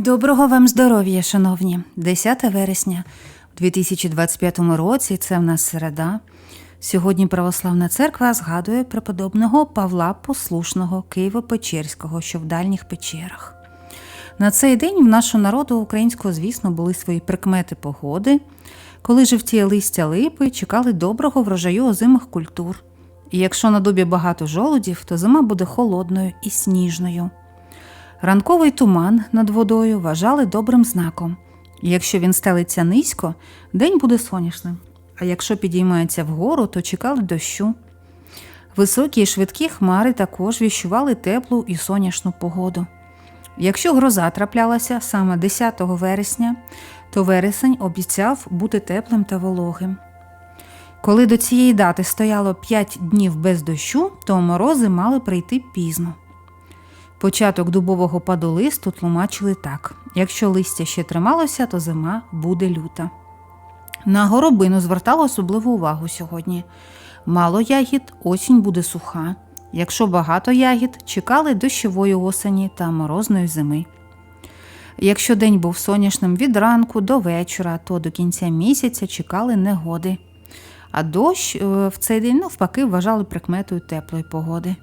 Доброго вам здоров'я, шановні! 10 вересня у 2025 році це в нас середа. Сьогодні Православна церква згадує преподобного Павла Послушного Києво-Печерського, що в дальніх печерах. На цей день в нашого народу українського, звісно, були свої прикмети погоди, коли жовтіє листя липи, чекали доброго врожаю озимих культур. І якщо на дубі багато жолудів, то зима буде холодною і сніжною. Ранковий туман над водою вважали добрим знаком. Якщо він стелиться низько, день буде сонячним. А якщо підіймається вгору, то чекали дощу. Високі і швидкі хмари також віщували теплу і сонячну погоду. Якщо гроза траплялася саме 10 вересня, то вересень обіцяв бути теплим та вологим. Коли до цієї дати стояло 5 днів без дощу, то морози мали прийти пізно. Початок дубового паду листу тлумачили так: якщо листя ще трималося, то зима буде люта. На горобину звертало особливу увагу сьогодні. Мало ягід, осінь буде суха. Якщо багато ягід, чекали дощової осені та морозної зими. Якщо день був сонячним від ранку до вечора, то до кінця місяця чекали негоди. А дощ е, в цей день навпаки вважали прикметою теплої погоди.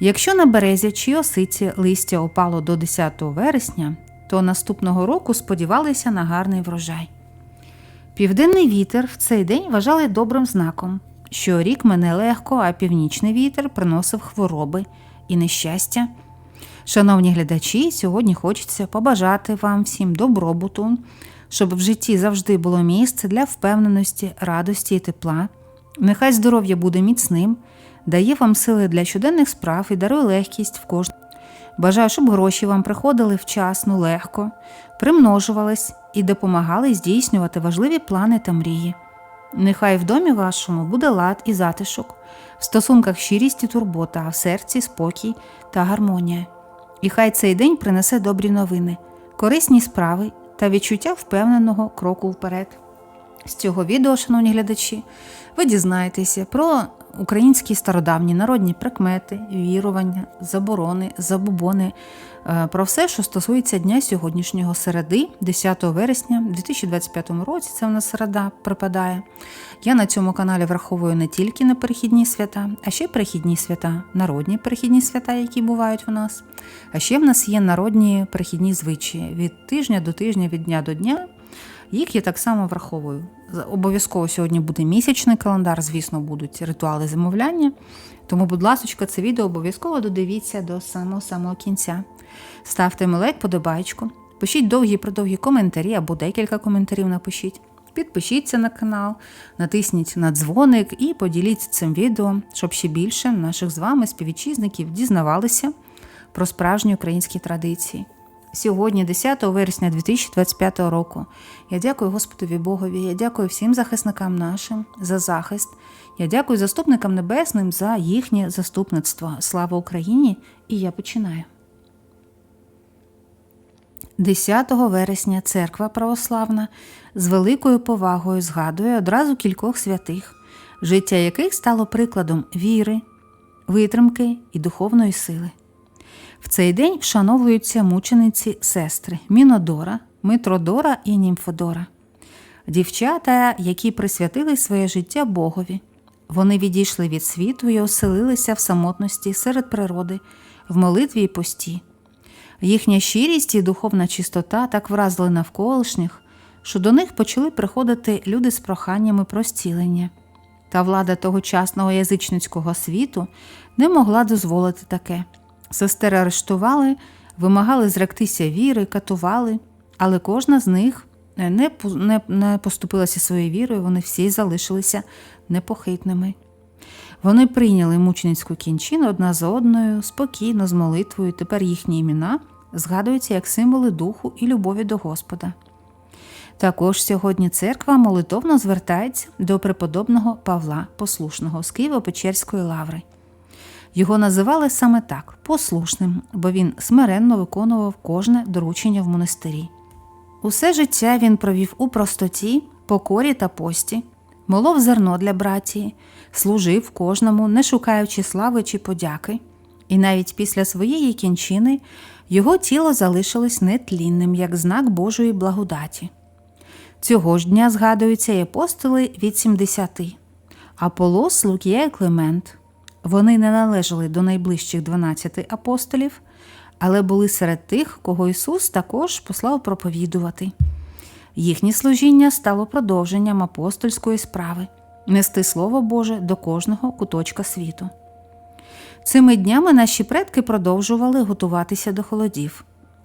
Якщо на березі чи осиці листя опало до 10 вересня, то наступного року сподівалися на гарний врожай. Південний вітер в цей день вважали добрим знаком, що рік мене легко, а північний вітер приносив хвороби і нещастя. Шановні глядачі, сьогодні хочеться побажати вам всім добробуту, щоб в житті завжди було місце для впевненості, радості і тепла. Нехай здоров'я буде міцним, дає вам сили для щоденних справ і дарує легкість в кожному. Бажаю, щоб гроші вам приходили вчасно, легко, примножувались і допомагали здійснювати важливі плани та мрії. Нехай в домі вашому буде лад і затишок, в стосунках щирість і турбота, а в серці спокій та гармонія. І хай цей день принесе добрі новини, корисні справи та відчуття впевненого кроку вперед. З цього відео, шановні глядачі, ви дізнаєтеся про українські стародавні народні прикмети, вірування, заборони, забобони, е, про все, що стосується дня сьогоднішнього середи, 10 вересня 2025 році. Це в нас середа припадає. Я на цьому каналі враховую не тільки на перехідні свята, а ще перехідні свята, народні перехідні свята, які бувають у нас. А ще в нас є народні перехідні звичаї від тижня до тижня, від дня до дня. Їх я так само враховую. Обов'язково сьогодні буде місячний календар, звісно, будуть ритуали замовляння. Тому, будь ласка, це відео обов'язково додивіться до самого-самого кінця. Ставте лайк, подобайку, пишіть довгі продовгі коментарі або декілька коментарів напишіть. Підпишіться на канал, натисніть на дзвоник і поділіться цим відео, щоб ще більше наших з вами співвітчизників дізнавалися про справжні українські традиції. Сьогодні, 10 вересня 2025 року, я дякую Господові Богові, я дякую всім захисникам нашим за захист. Я дякую заступникам небесним за їхнє заступництво. Слава Україні! І я починаю. 10 вересня церква православна з великою повагою згадує одразу кількох святих, життя яких стало прикладом віри, витримки і духовної сили. В цей день вшановуються мучениці сестри Мінодора, Митродора і Німфодора, дівчата, які присвятили своє життя Богові. Вони відійшли від світу і оселилися в самотності серед природи, в молитві і пості. Їхня щирість і духовна чистота так вразили навколишніх, що до них почали приходити люди з проханнями про зцілення. Та влада тогочасного язичницького світу не могла дозволити таке. Сестер арештували, вимагали зректися віри, катували, але кожна з них не не, не поступилася своєю вірою, вони всі залишилися непохитними. Вони прийняли мученицьку кінчину одна за одною, спокійно, з молитвою. Тепер їхні імена згадуються як символи духу і любові до Господа. Також сьогодні церква молитовно звертається до преподобного Павла Послушного з Києво-Печерської лаври. Його називали саме так послушним, бо він смиренно виконував кожне доручення в монастирі. Усе життя він провів у простоті, покорі та пості, молов зерно для братії, служив кожному, не шукаючи слави чи подяки, і навіть після своєї кінчини Його тіло залишилось нетлінним, як знак Божої благодаті. Цього ж дня згадуються і апостоли від 70. Аполос, Лукія і Климент. Вони не належали до найближчих 12 апостолів, але були серед тих, кого Ісус також послав проповідувати. Їхнє служіння стало продовженням апостольської справи нести Слово Боже до кожного куточка світу. Цими днями наші предки продовжували готуватися до холодів.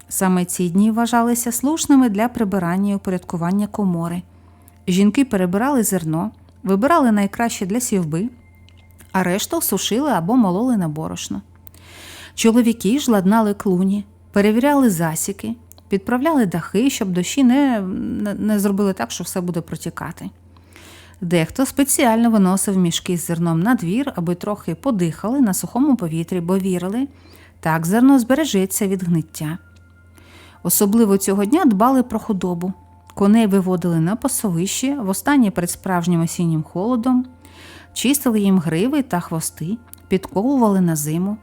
Саме ці дні вважалися слушними для прибирання і упорядкування комори. Жінки перебирали зерно, вибирали найкраще для сівби, а решту сушили або мололи на борошно. Чоловіки ж ладнали клуні, перевіряли засіки, підправляли дахи, щоб дощі не, не, зробили так, що все буде протікати. Дехто спеціально виносив мішки з зерном на двір, аби трохи подихали на сухому повітрі, бо вірили, так зерно збережеться від гниття. Особливо цього дня дбали про худобу. Коней виводили на пасовище, востаннє перед справжнім осіннім холодом, чистили їм гриви та хвости, підковували на зиму.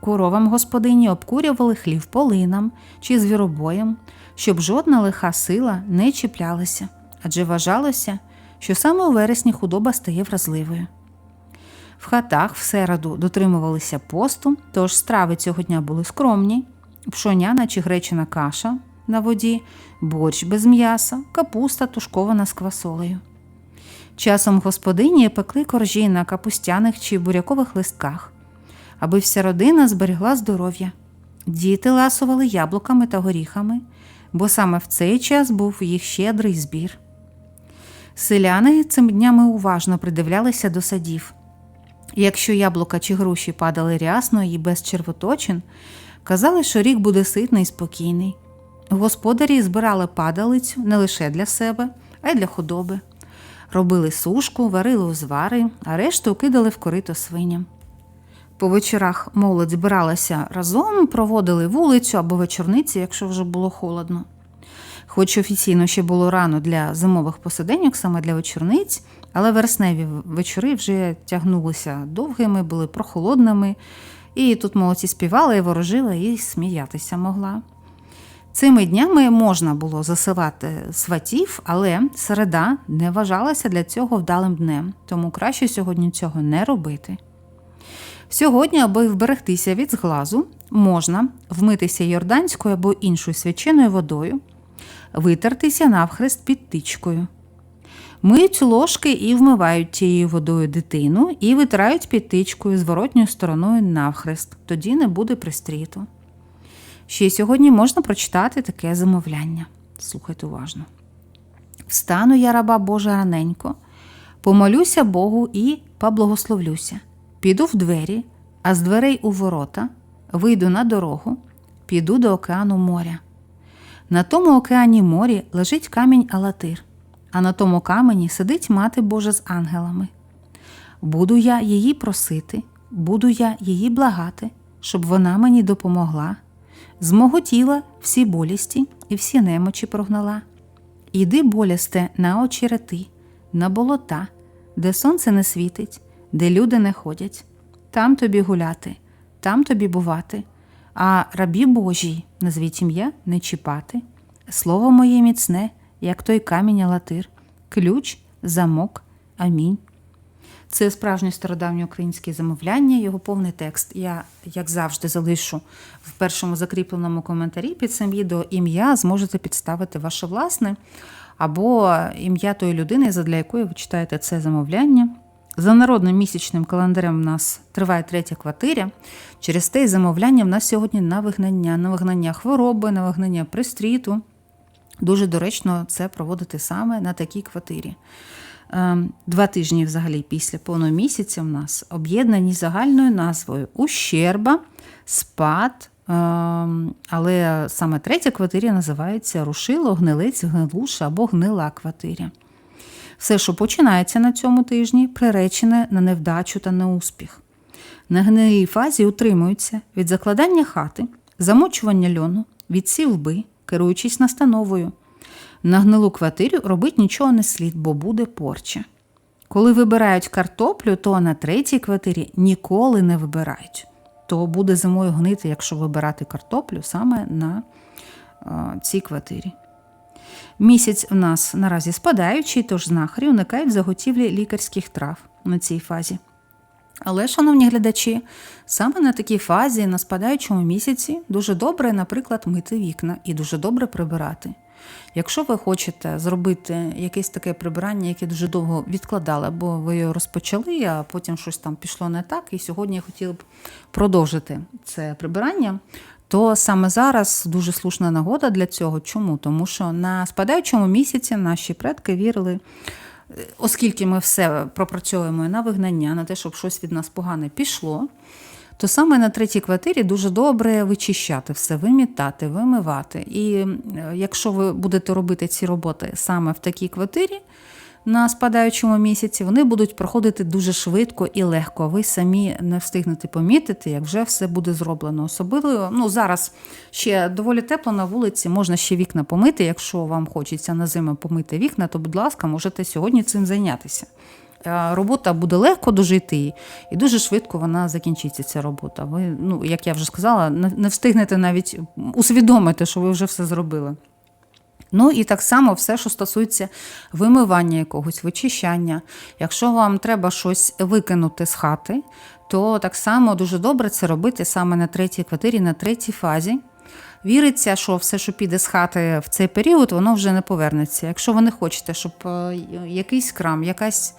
Коровам господині обкурювали хлів полинам чи звіробоєм, щоб жодна лиха сила не чіплялася, адже вважалося, що саме у вересні худоба стає вразливою. В хатах в середу дотримувалися посту, тож страви цього дня були скромні, пшоняна чи гречена каша на воді, борщ без м'яса, капуста тушкована з квасолею. Часом господині пекли коржі на капустяних чи бурякових листках, аби вся родина зберегла здоров'я. Діти ласували яблуками та горіхами, бо саме в цей час був їх щедрий збір. Селяни цими днями уважно придивлялися до садів. Якщо яблука чи груші падали рясно і без червоточин, казали, що рік буде ситний і спокійний. Господарі збирали падалицю не лише для себе, а й для худоби. Робили сушку, варили узвари, а решту кидали в корито свиням. По вечорах молодь збиралася разом, проводили вулицю або вечорниці, якщо вже було холодно. Хоч офіційно ще було рано для зимових посиденьок, саме для вечорниць, але вересневі вечори вже тягнулися довгими, були прохолодними, і тут молодці співали, і ворожила, і сміятися могла. Цими днями можна було засилати сватів, але середа не вважалася для цього вдалим днем, тому краще сьогодні цього не робити. Сьогодні, аби вберегтися від зглазу, можна вмитися йорданською або іншою свяченою водою, витертися навхрест під тичкою. Миють ложки і вмивають тією водою дитину і витирають під тичкою зворотньою стороною навхрест, тоді не буде пристріту. Ще сьогодні можна прочитати таке замовляння. Слухайте уважно. Встану я, раба Божа, раненько, помолюся Богу і поблагословлюся. Піду в двері, а з дверей у ворота, вийду на дорогу, піду до океану моря. На тому океані морі лежить камінь Алатир, а на тому камені сидить мати Божа з ангелами. Буду я її просити, буду я її благати, щоб вона мені допомогла. З мого тіла всі болісті і всі немочі прогнала. Іди, болясте, на очерети, на болота, де сонце не світить, де люди не ходять, там тобі гуляти, там тобі бувати, а рабі Божій, назвіть ім'я, не чіпати. Слово моє міцне, як той камінь латир, ключ, замок, амінь. Це справжнє стародавнє українське замовляння, його повний текст. Я, як завжди, залишу в першому закріпленому коментарі під цим відео ім'я, зможете підставити ваше власне, або ім'я тої людини, задля якої ви читаєте це замовляння. За народним місячним календарем в нас триває третя квартиря. Через те замовляння в нас сьогодні на вигнання, на вигнання хвороби, на вигнання пристріту. Дуже доречно це проводити саме на такій квартирі. Два тижні взагалі після повного місяця в нас об'єднані загальною назвою Ущерба, спад. Але саме третя квартиря називається Рушило, гнилець, гнилуша або гнила квартиря. Все, що починається на цьому тижні, приречене на невдачу та неуспіх. На гнилій фазі утримуються від закладання хати, замочування льону, від сівби, керуючись настановою. На гнилу квартиру робить нічого не слід, бо буде порча. Коли вибирають картоплю, то на третій квартирі ніколи не вибирають. то буде зимою гнити, якщо вибирати картоплю саме на е, цій квартирі. Місяць в нас наразі спадаючий, тож знахарі уникають заготівлі лікарських трав на цій фазі. Але, шановні глядачі, саме на такій фазі, на спадаючому місяці, дуже добре, наприклад, мити вікна і дуже добре прибирати. Якщо ви хочете зробити якесь таке прибирання, яке дуже довго відкладали, або ви його розпочали, а потім щось там пішло не так, і сьогодні я хотіла б продовжити це прибирання, то саме зараз дуже слушна нагода для цього. Чому? Тому що на спадаючому місяці наші предки вірили. Оскільки ми все пропрацьовуємо на вигнання, на те, щоб щось від нас погане пішло, то саме на третій квартирі дуже добре вичищати все, вимітати, вимивати. І якщо ви будете робити ці роботи саме в такій квартирі на спадаючому місяці, вони будуть проходити дуже швидко і легко. Ви самі не встигнете помітити, як вже все буде зроблено. Особливо ну зараз ще доволі тепло на вулиці, можна ще вікна помити. Якщо вам хочеться на зиму помити вікна, то, будь ласка, можете сьогодні цим зайнятися. Е, Робота буде легко дуже йти, і дуже швидко вона закінчиться. Ця робота. Ви, ну як я вже сказала, не не встигнете навіть усвідомити, що ви вже все зробили. Ну і так само все, що стосується вимивання якогось, вичищання. Якщо вам треба щось викинути з хати, то так само дуже добре це робити саме на третій квартирі, на третій фазі. Віриться, що все, що піде з хати в цей період, воно вже не повернеться. Якщо ви не хочете, щоб е, якийсь крам, якась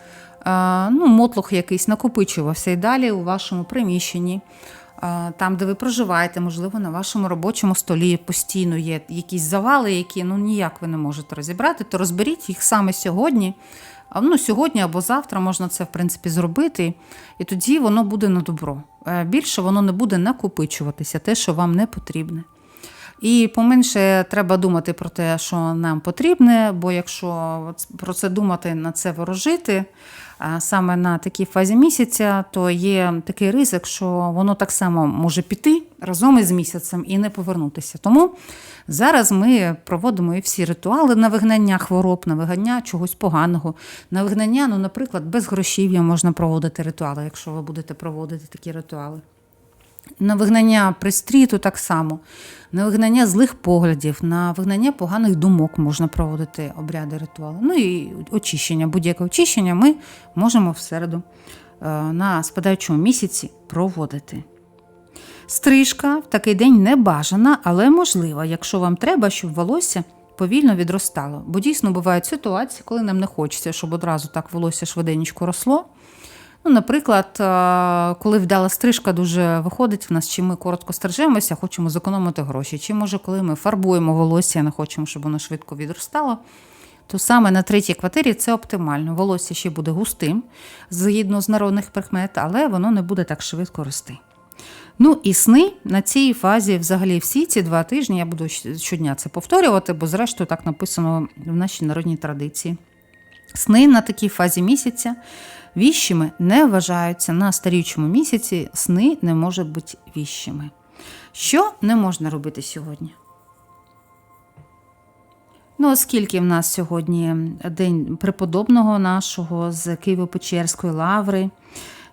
ну, мотлох якийсь накопичувався і далі у вашому приміщенні, там, де ви проживаєте, можливо, на вашому робочому столі постійно є якісь завали, які ну, ніяк ви не можете розібрати, то розберіть їх саме сьогодні. Ну, сьогодні або завтра можна це в принципі зробити, і тоді воно буде на добро. Е, Більше воно не буде накопичуватися, те, що вам не потрібне. І поменше треба думати про те, що нам потрібне, бо якщо про це думати, на це ворожити, саме на такій фазі місяця, то є такий ризик, що воно так само може піти разом із місяцем і не повернутися. Тому зараз ми проводимо і всі ритуали на вигнання хвороб, на вигнання чогось поганого, на вигнання, ну, наприклад, без грошів'я можна проводити ритуали, якщо ви будете проводити такі ритуали. На вигнання пристріту так само, на вигнання злих поглядів, на вигнання поганих думок можна проводити обряди ритуали. Ну і очищення, будь-яке очищення ми можемо в середу е, на спадаючому місяці проводити. Стрижка в такий день не бажана, але можлива, якщо вам треба, щоб волосся повільно відростало. Бо дійсно бувають ситуації, коли нам не хочеться, щоб одразу так волосся швиденько росло. Ну, Наприклад, е, коли вдала стрижка дуже виходить в нас, чи ми коротко стрижемося, хочемо зекономити гроші, чи може, коли ми фарбуємо волосся, не хочемо, щоб воно швидко відростало, то саме на третій квартирі це оптимально. Волосся ще буде густим, згідно з народних прикмет, але воно не буде так швидко рости. Ну і сни на цій фазі, взагалі, всі ці два тижні я буду щодня це повторювати, бо, зрештою, так написано в нашій народній традиції. Сни на такій фазі місяця віщими не вважаються на старючому місяці, сни не можуть бути віщими. Що не можна робити сьогодні? Ну, оскільки в нас сьогодні день преподобного нашого з Києво-Печерської лаври,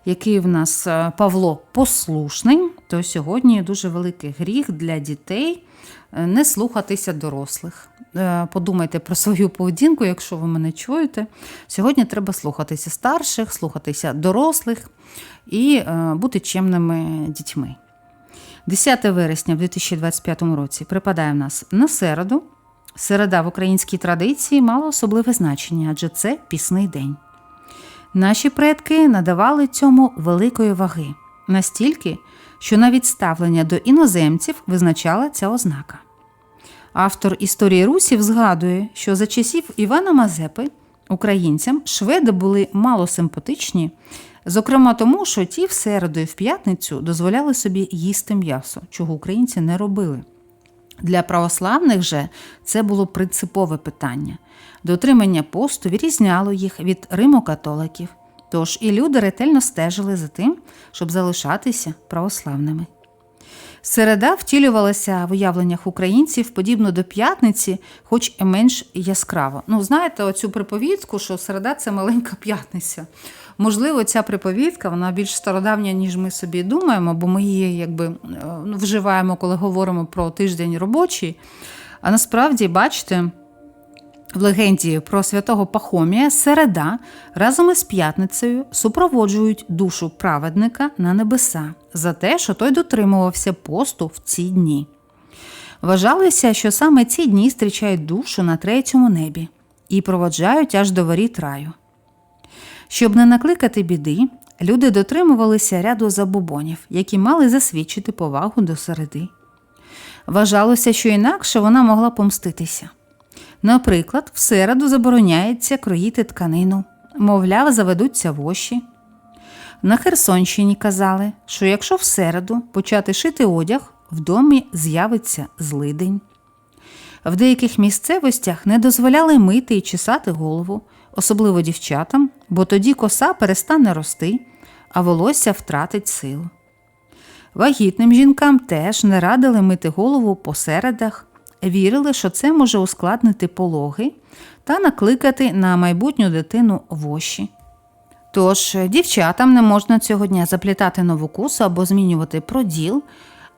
який в нас е, Павло послушний, то сьогодні дуже великий гріх для дітей не слухатися дорослих. Е, Подумайте про свою поведінку, якщо ви мене чуєте. Сьогодні треба слухатися старших, слухатися дорослих і бути чемними дітьми. 10 вересня в 2025 році припадає в нас на середу. Середа в українській традиції мала особливе значення, адже це пісний день. Наші предки надавали цьому великої ваги, настільки, що навіть ставлення до іноземців визначала ця ознака. Автор історії русів згадує, що за часів Івана Мазепи українцям шведи були мало симпатичні, зокрема тому, що ті в середу і в п'ятницю дозволяли собі їсти м'ясо, чого українці не робили. Для православних же це було принципове питання. Дотримання посту відрізняло їх від римокатоликів, тож і люди ретельно стежили за тим, щоб залишатися православними. Середа втілювалася в уявленнях українців подібно до п'ятниці, хоч і менш яскраво. Ну, знаєте, оцю приповідку, що середа це маленька п'ятниця. можливо, ця приповідка вона більш стародавня, ніж ми собі думаємо, бо ми її якби е, ну, вживаємо, коли говоримо про тиждень робочий. А насправді, бачите. В легенді про святого Пахомія середа разом із п'ятницею супроводжують душу праведника на небеса за те, що той дотримувався посту в ці дні. Вважалося, що саме ці дні зустрічають душу на третьому небі і проводжають аж до воріт раю. Щоб не накликати біди, люди дотримувалися ряду забобонів, які мали засвідчити повагу до середи. Вважалося, що інакше вона могла помститися. Наприклад, в середу забороняється кроїти тканину, мовляв, заведуться воші. На Херсонщині казали, що якщо в середу почати шити одяг, в домі з'явиться злидень. В деяких місцевостях не дозволяли мити і чесати голову, особливо дівчатам, бо тоді коса перестане рости, а волосся втратить силу. Вагітним жінкам теж не радили мити голову по середах, вірили, що це може ускладнити пологи та накликати на майбутню дитину воші. Тож дівчатам не можна цього дня заплітати нову косу або змінювати проділ.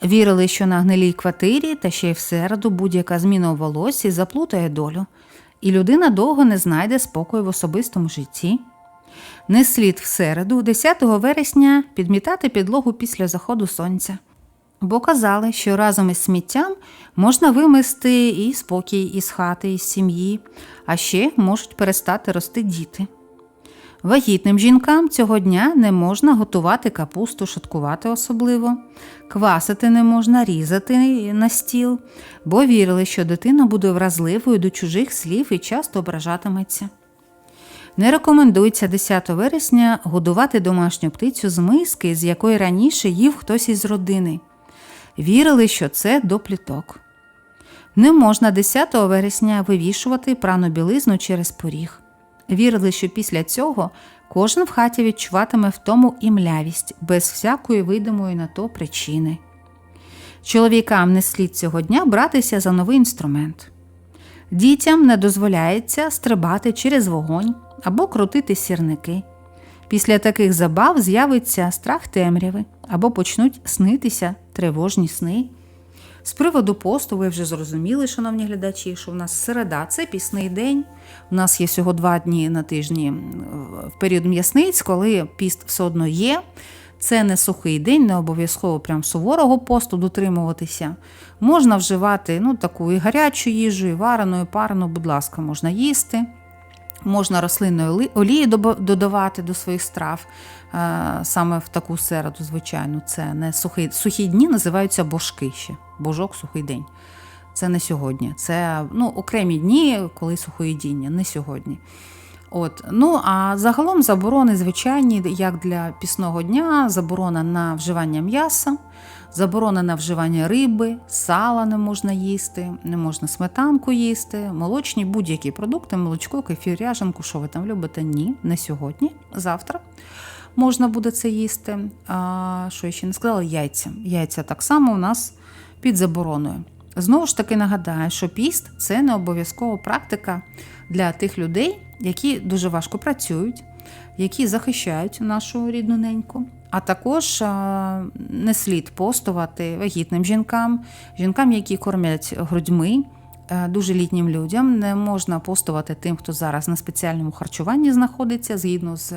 Вірили, що на гнилій квартирі та ще й в середу будь-яка зміна у волосі заплутає долю, і людина довго не знайде спокою в особистому житті. Не слід в середу, 10 вересня, підмітати підлогу після заходу сонця, бо казали, що разом із сміттям можна вимести і спокій із хати, із сім'ї, а ще можуть перестати рости діти. Вагітним жінкам цього дня не можна готувати капусту, шаткувати особливо, квасити не можна, різати на стіл, бо вірили, що дитина буде вразливою до чужих слів і часто ображатиметься. Не рекомендується 10 вересня годувати домашню птицю з миски, з якої раніше їв хтось із родини. Вірили, що це до пліток. Не можна 10 вересня вивішувати прану білизну через поріг. Вірили, що після цього кожен в хаті відчуватиме втому і млявість, без всякої видимої на то причини. Чоловікам не слід цього дня братися за новий інструмент. Дітям не дозволяється стрибати через вогонь або крутити сірники. Після таких забав з'явиться страх темряви або почнуть снитися тривожні сни. З приводу посту, ви вже зрозуміли, шановні глядачі, що в нас середа це пісний день. У нас є всього два дні на тижні в період м'ясниць, коли піст все одно є. Це не сухий день, не обов'язково прям суворого посту дотримуватися. Можна вживати ну, таку і гарячу їжу, і варену, і парену, будь ласка, можна їсти. Можна рослинної олії додавати до своїх страв саме в таку середу, звичайно, це не сухий. Сухі дні називаються божки ще. Божок сухий день. Це не сьогодні. Це ну, окремі дні, коли сухоїдіння, не сьогодні. От. Ну, А загалом заборони звичайні, як для пісного дня, заборона на вживання м'яса, заборона на вживання риби, сала не можна їсти, не можна сметанку їсти, молочні будь-які продукти, молочко, кефір, ряженку, що ви там любите? Ні, не сьогодні, завтра можна буде це їсти. А, Що я ще не сказала? Яйця. Яйця так само у нас під забороною. Знову ж таки нагадаю, що піст це не обов'язкова практика для тих людей, які дуже важко працюють, які захищають нашу рідну неньку. А також не слід постувати вагітним жінкам, жінкам, які кормлять грудьми, дуже літнім людям. Не можна постувати тим, хто зараз на спеціальному харчуванні знаходиться згідно з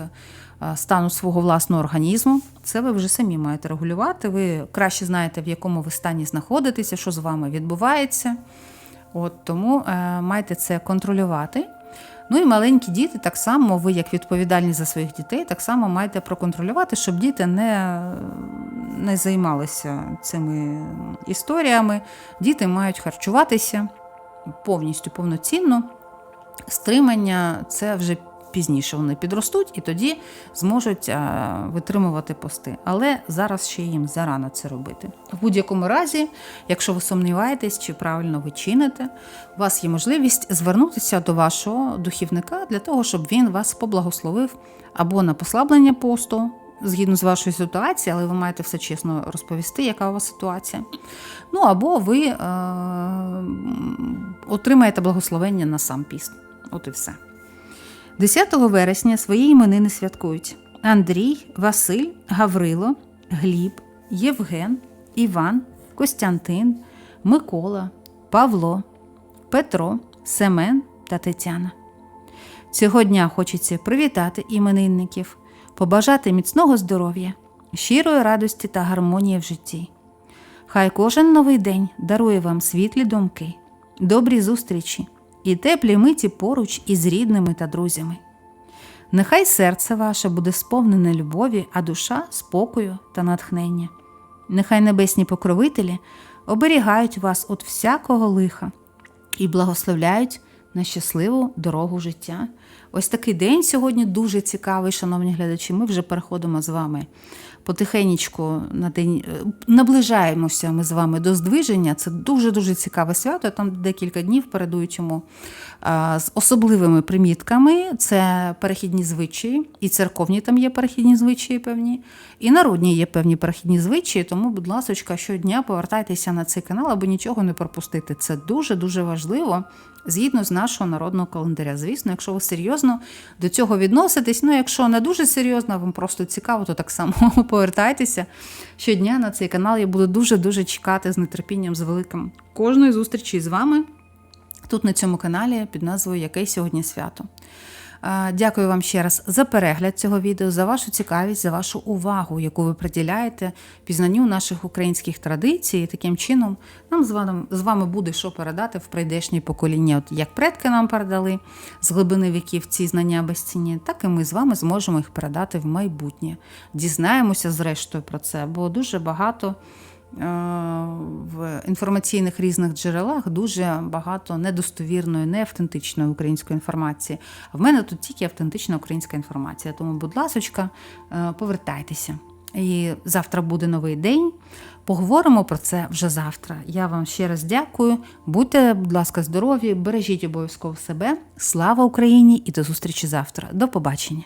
стану свого власного організму. Це ви вже самі маєте регулювати. Ви краще знаєте, в якому ви стані знаходитеся, що з вами відбувається. От Тому е, маєте це контролювати. Ну і маленькі діти, так само, ви, як відповідальні за своїх дітей, так само маєте проконтролювати, щоб діти не не займалися цими історіями. Діти мають харчуватися повністю повноцінно. Стримання це вже пізніше вони підростуть і тоді зможуть витримувати пости. Але зараз ще їм зарано це робити. В будь-якому разі, якщо ви сумніваєтесь, чи правильно ви чините, у вас є можливість звернутися до вашого духівника для того, щоб він вас поблагословив або на послаблення посту. Згідно з вашою ситуацією, але ви маєте все чесно розповісти, яка у вас ситуація. Ну або ви е- отримаєте благословення на сам піст. От і все. 10 вересня свої іменини святкують Андрій, Василь, Гаврило, Гліб, Євген, Іван, Костянтин, Микола, Павло, Петро, Семен та Тетяна. Цього дня хочеться привітати іменинників, побажати міцного здоров'я, щирої радості та гармонії в житті. Хай кожен новий день дарує вам світлі думки, добрі зустрічі і теплі миті поруч із рідними та друзями. Нехай серце ваше буде сповнене любові, а душа спокою та натхнення. Нехай небесні покровителі оберігають вас від всякого лиха і благословляють на щасливу дорогу життя. Ось такий день сьогодні дуже цікавий, шановні глядачі. Ми вже переходимо з вами потихенечку на день е, наближаємося ми з вами до здвиження. Це дуже дуже цікаве свято. Там декілька днів передують йому з особливими примітками. Це перехідні звичаї, і церковні там є перехідні звичаї певні, і народні є певні перехідні звичаї. Тому, будь ласка, щодня повертайтеся на цей канал, аби нічого не пропустити. Це дуже дуже важливо. Згідно з нашого народного календаря. Звісно, якщо ви серйозно до цього відноситесь, ну якщо не дуже серйозно, вам просто цікаво, то так само повертайтеся щодня на цей канал. Я буду дуже-дуже чекати з нетерпінням, з великим кожної зустрічі з вами тут на цьому каналі під назвою Яке сьогодні свято. Е, Дякую вам ще раз за перегляд цього відео, за вашу цікавість, за вашу увагу, яку ви приділяєте пізнанню наших українських традицій. Таким чином нам з вами, з вами буде що передати в прийдешнє покоління. От як предки нам передали з глибини віків ці знання безцінні, так і ми з вами зможемо їх передати в майбутнє. Дізнаємося зрештою про це, бо дуже багато. Е, В інформаційних різних джерелах дуже багато недостовірної, неавтентичної української інформації. А в мене тут тільки автентична українська інформація. Тому, будь ласочка, е, повертайтеся. І завтра буде новий день. Поговоримо про це вже завтра. Я вам ще раз дякую. Будьте, будь ласка, здорові, бережіть обов'язково себе. Слава Україні і до зустрічі завтра. До побачення.